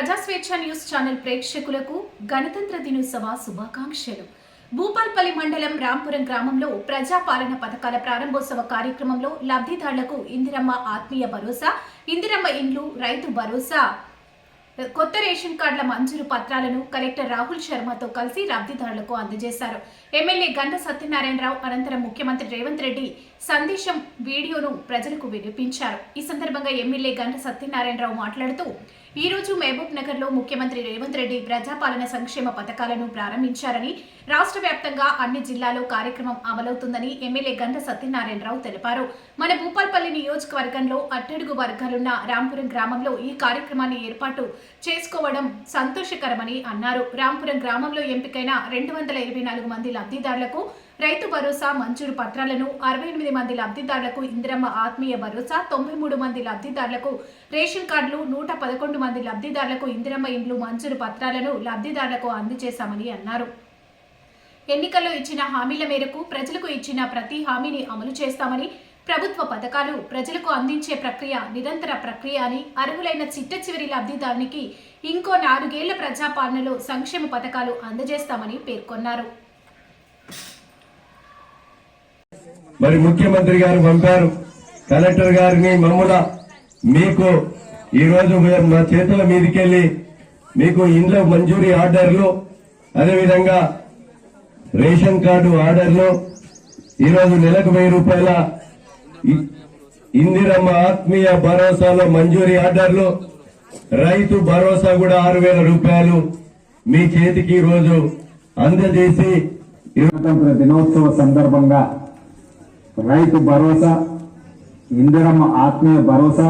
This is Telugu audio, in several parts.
ప్రజాస్వేచ్ఛ న్యూస్ ఛానల్ ప్రేక్షకులకు గణతంత్ర దినోత్సవ శుభాకాంక్షలు. భూపాల్పల్లి మండలం రాంపురం గ్రామంలో ప్రజాపాలన పథకాల ప్రారంభోత్సవ కార్యక్రమంలో లబ్ధిదారులకు ఇందిరమ్మ ఆత్మీయ భరోసా ఇందిరమ్మ ఇండ్లు రైతు భరోసా. కొత్త రేషన్ కార్డుల మంజూరు పత్రాలను కలెక్టర్ రాహుల్ శర్మతో కలిసి లబ్ధిదారులకు అందజేశారు. ఎమ్మెల్యే గంట సత్యనారాయణరావు అనంతరం ముఖ్యమంత్రి రేవంత్ రెడ్డి సందేశం వీడియోను ప్రజలకు వినిపించారు. ఈ సందర్భంగా ఎమ్మెల్యే గంట సత్యనారాయణరావు మాట్లాడుతూ ఈ రోజు మహబూబ్ నగర్లో ముఖ్యమంత్రి రేవంత్ రెడ్డి ప్రజాపాలన సంక్షేమ పథకాలను ప్రారంభించారని రాష్ట్ర వ్యాప్తంగా అన్ని జిల్లాలో కార్యక్రమం అమలవుతుందని ఎమ్మెల్యే గంట సత్యనారాయణరావు తెలిపారు. మన భూపాల్పల్లి నియోజకవర్గంలో అట్టడుగు వర్గాలున్న రాంపురం గ్రామంలో ఈ కార్యక్రమాన్ని ఏర్పాటు చేసుకోవడం సంతోషకరమని అన్నారు. రాంపురం గ్రామంలో ఎంపికైన రెండు వందల ఇరవై నాలుగు మంది లబ్ధిదారులకు రైతు భరోసా మంజూరు పత్రాలను అరవై ఎనిమిది మంది లబ్ధిదారులకు ఇందిరమ్మ ఆత్మీయ భరోసా తొంభై మూడు మంది లబ్ధిదారులకు రేషన్ కార్డులు నూట పదకొండు మంది లబ్ధిదారులకు ఇందిరమ్మ ఇండ్లు మంజూరు పత్రాలను లబ్ధిదారులకు అందజేశామని అన్నారు. ఎన్నికల్లో ఇచ్చిన హామీల మేరకు ప్రజలకు ఇచ్చిన ప్రతి హామీని అమలు చేస్తామని ప్రభుత్వ పథకాలు ప్రజలకు అందించే ప్రక్రియ నిరంతర ప్రక్రియ అని అర్హులైన చిట్ట చివరి లబ్ధిదారునికి ఇంకో నాలుగేళ్ళ ప్రజాపాలనలో సంక్షేమ పథకాలు అందజేస్తామని పేర్కొన్నారు. మరి ముఖ్యమంత్రి గారు పంపారు. కలెక్టర్ గారిని మమ్ముల మీకు ఈ రోజు మేము మా చేతుల మీదకెళ్ళి మీకు ఇండ్ల మంజూరీ ఆర్డర్లు అదేవిధంగా రేషన్ కార్డు ఆర్డర్లు ఈరోజు నెలకు వెయ్యి రూపాయల ఇందిరమ్మ ఆత్మీయ భరోసాలో మంజూరీ ఆర్డర్లు రైతు భరోసా కూడా ఆరు వేల రూపాయలు మీ చేతికి ఈరోజు రోజు అందజేసి దినోత్సవ సందర్భంగా రైతు భరోసా ఇందిరమ్మ ఆత్మీయ భరోసా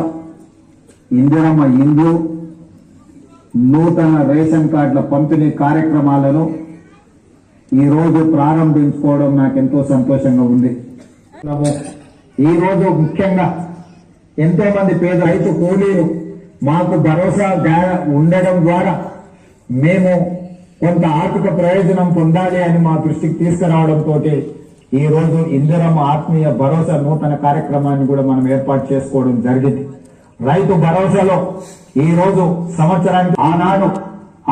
ఇందిరమ్మ ఇండ్లు నూతన రేషన్ కార్డుల పంపిణీ కార్యక్రమాలను ఈరోజు ప్రారంభించుకోవడం నాకు ఎంతో సంతోషంగా ఉంది. ఈరోజు ముఖ్యంగా ఎంతో మంది పేద రైతు కూలీలు మాకు భరోసా ఉండడం ద్వారా మేము కొంత ఆర్థిక ప్రయోజనం పొందాలి అని మా దృష్టికి తీసుకురావడంతో ఈ రోజు ఇందిరమ్మ ఆత్మీయ భరోసా నూతన కార్యక్రమాన్ని కూడా మనం ఏర్పాటు చేసుకోవడం జరిగింది. రైతు భరోసాలో ఈ రోజు సంవత్సరానికి ఆనాడు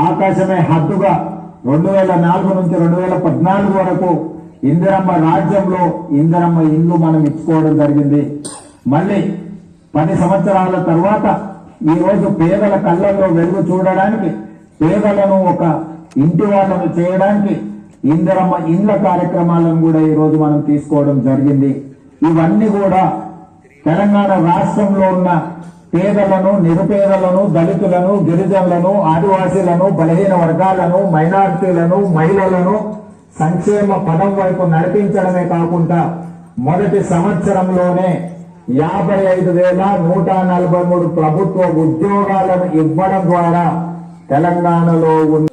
ఆకాశమే హద్దుగా రెండు వేల నాలుగు నుంచి రెండు వేల పద్నాలుగు వరకు ఇందిరమ్మ రాజ్యంలో ఇందిరమ్మ ఇల్లు మనం ఇచ్చుకోవడం జరిగింది. మళ్ళీ పది సంవత్సరాల తర్వాత ఈ రోజు పేదల కళ్ళల్లో వెలుగు చూడడానికి పేదలను ఒక ఇంటి వాళ్ళను చేయడానికి ఇందరమ్మ ఇండ్ల కార్యక్రమాలను కూడా ఈ రోజు మనం తీసుకోవడం జరిగింది. ఇవన్నీ కూడా తెలంగాణ రాష్ట్రంలో ఉన్న పేదలను నిరుపేదలను దళితులను గిరిజనులను ఆదివాసీలను బలహీన వర్గాలను మైనారిటీలను మహిళలను సంక్షేమ పదం వైపు నడిపించడమే కాకుండా మొదటి సంవత్సరంలోనే యాభై ఐదు వేల నూట నలభై మూడు ప్రభుత్వ ఉద్యోగాలను ఇవ్వడం ద్వారా తెలంగాణలో ఉన్న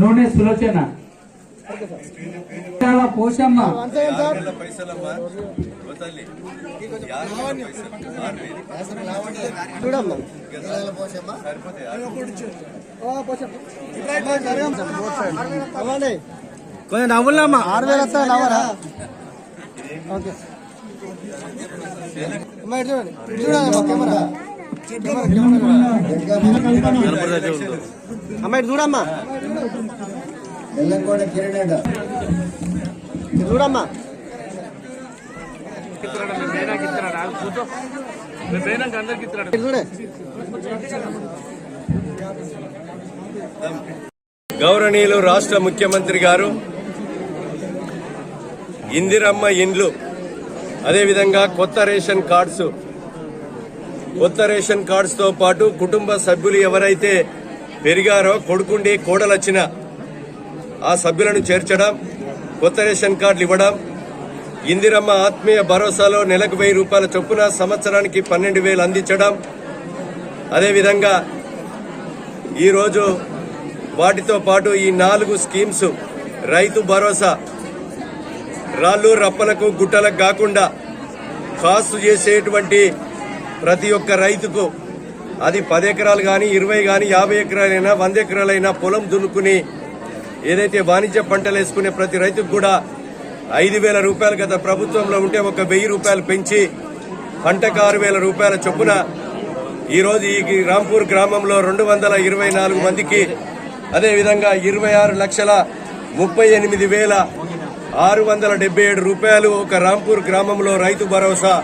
నూనె సులోచన. పోషమ్మ. చూడమ్మా. కొంచెం నవ్వులమ్మా. ఆరు వేలు వస్తాయి? నవ్వరా? ఓకే. అమ్మా ఇటు చూడండి. ఇటు చూడండి అమ్మా కెమెరా. అమ్మా ఇటు చూడమ్మా ఇటు చూడమ్మా. గౌరవనీయులు రాష్ట్ర ముఖ్యమంత్రి గారు ఇందిరమ్మ ఇండ్లు అదేవిధంగా కొత్త రేషన్ కార్డ్స్ కొత్త రేషన్ కార్డ్స్తో పాటు కుటుంబ సభ్యులు ఎవరైతే పెరిగారో కొడుకుండి కోడలొచ్చిన ఆ సభ్యులను చేర్చడం కొత్త రేషన్ కార్డులు ఇవ్వడం ఇందిరమ్మ ఆత్మీయ భరోసాలో నెలకు వెయ్యి రూపాయల చొప్పున సంవత్సరానికి పన్నెండు వేలు అందించడం. అదేవిధంగా ఈరోజు వాటితో పాటు ఈ నాలుగు స్కీమ్స్ రైతు భరోసా రాళ్ళు రప్పలకు గుట్టలకు కాకుండా కాసు చేసేటువంటి ప్రతి ఒక్క రైతుకు అది పది ఎకరాలు కానీ ఇరవై కానీ యాభై ఎకరాలైనా వంద ఎకరాలైనా పొలం దున్నుకుని ఏదైతే వాణిజ్య పంటలు వేసుకునే ప్రతి రైతుకు కూడా ఐదు వేల రూపాయలు గత ప్రభుత్వంలో ఉంటే ఒక వెయ్యి రూపాయలు పెంచి పంటకు ఆరు వేల రూపాయల చొప్పున ఈరోజు ఈ రాంపూర్ గ్రామంలో రెండు వందల ఇరవై నాలుగు మందికి అదేవిధంగా ఇరవై ఆరు లక్షల ముప్పై ఎనిమిది వేల ఆరు వందల డెబ్బై ఏడు రూపాయలు ఒక రాంపూర్ గ్రామంలో రైతు భరోసా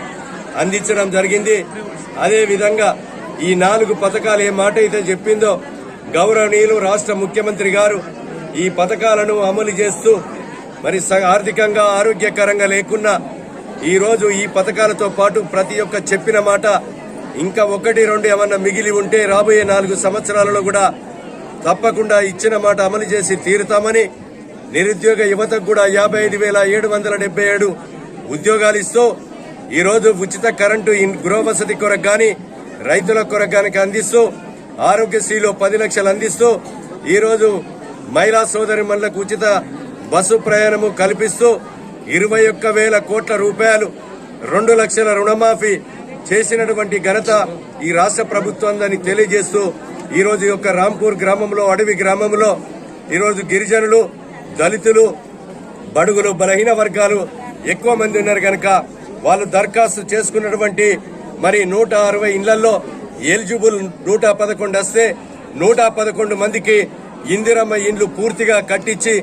అందించడం జరిగింది. అదేవిధంగా ఈ నాలుగు పథకాలు ఏ మాట అయితే చెప్పిందో గౌరవనీయులు రాష్ట్ర ముఖ్యమంత్రి గారు ఈ పథకాలను అమలు చేస్తూ మరి స- ఆర్థికంగా ఆరోగ్యకరంగా లేకున్నా ఈరోజు ఈ పథకాలతో పాటు ప్రతి ఒక్క చెప్పిన మాట ఇంకా ఒకటి రెండు ఏమన్నా మిగిలి ఉంటే రాబోయే నాలుగు సంవత్సరాలలో కూడా తప్పకుండా ఇచ్చిన మాట అమలు చేసి తీరుతామని నిరుద్యోగ యువతకు కూడా యాభై ఐదు వేల ఏడు వందల డెబ్బై ఏడు ఉద్యోగాలు ఇస్తూ ఈరోజు ఉచిత కరెంటు ఇన్- కొరకు కానీ రైతుల కొరకు కానీ అందిస్తూ ఆరోగ్యశ్రీలో పది లక్షలు అందిస్తూ ఈరోజు మహిళా సోదరి ఉచిత బస్సు ప్రయాణము కల్పిస్తూ ఇరవై ఒక్క వేల కోట్ల రూపాయలు రెండు లక్షల రుణమాఫీ చేసినటువంటి ఘనత ఈ రాష్ట్ర ప్రభుత్వందని తెలియజేస్తూ ఈరోజు యొక్క రాంపూర్ గ్రామంలో అడవి గ్రామంలో ఈరోజు గిరిజనులు దళితులు బడుగులు బలహీన వర్గాలు ఎక్కువ మంది ఉన్నారు కనుక వాళ్ళు దరఖాస్తు చేసుకున్నటువంటి మరి నూట అరవై ఇళ్ళలో ఎలిజిబుల్ నూట పదకొండు వస్తే నూట పదకొండు మందికి ఇందిరమ్మ ఇండ్లు పూర్తిగా కట్టించి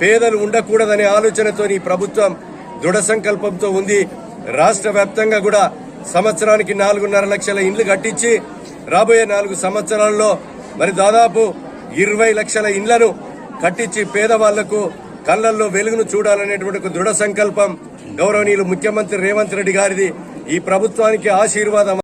పేదలు ఉండకూడదనే ఆలోచనతో ఈ ప్రభుత్వం దృఢ సంకల్పంతో ఉంది. రాష్ట్ర వ్యాప్తంగా కూడా సంవత్సరానికి నాలుగున్నర లక్షల ఇండ్లు కట్టించి రాబోయే నాలుగు సంవత్సరాల్లో మరి దాదాపు ఇరవై లక్షల ఇండ్లను కట్టించి పేదవాళ్ళకు కళ్ళల్లో వెలుగును చూడాలనేటువంటి దృఢ సంకల్పం గౌరవనీయులు ముఖ్యమంత్రి రేవంత్ రెడ్డి గారిది. ఈ ప్రభుత్వానికి ఆశీర్వాదం